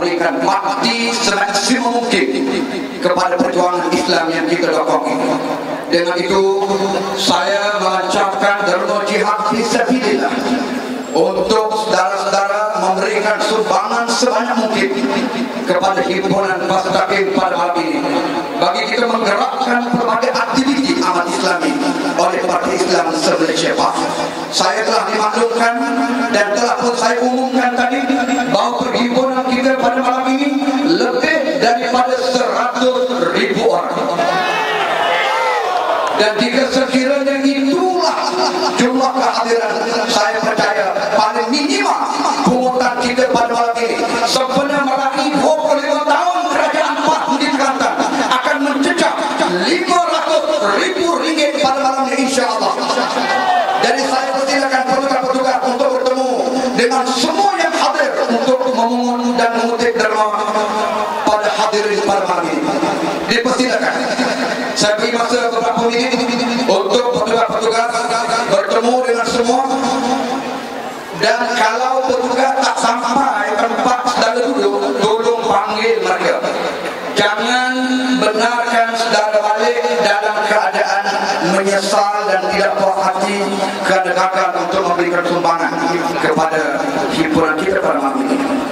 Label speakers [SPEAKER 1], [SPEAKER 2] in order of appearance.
[SPEAKER 1] memberikan bakti semaksimum mungkin kepada perjuangan Islam yang kita dokong ini. Dengan itu, saya melancarkan derma jihad fisabilillah untuk saudara-saudara memberikan sumbangan sebanyak mungkin kepada himpunan Fastaqim pada malam ini bagi kita menggerakkan berbagai aktiviti amat islami oleh Parti Islam se-Malaysia Saya telah dimaklumkan dan telah pun saya umumkan tadi pada malam ini lebih daripada 100 ribu orang dan jika sekiranya itulah jumlah kehadiran saya percaya paling minimal pungutan kita pada malam ini sempena meraih 25 tahun kerajaan Pak di Kelantan akan mencecah 500 ribu ringgit pada malam ini insyaAllah. Jadi saya persilakan petugas-petugas untuk bertemu dengan semua yang hadir untuk memungut dan mengutip derma pada hadirin pada malam ini dipersilakan. Saya beri masa beberapa minit untuk petugas-petugas bertemu dengan semua. Dan kalau petugas tak sampai tempat saudara duduk tolong panggil mereka. Jangan benarkan saudara balik dalam keadaan menyesal dan tidak puas hati kerana gagal untuk memberikan sumbangan kepada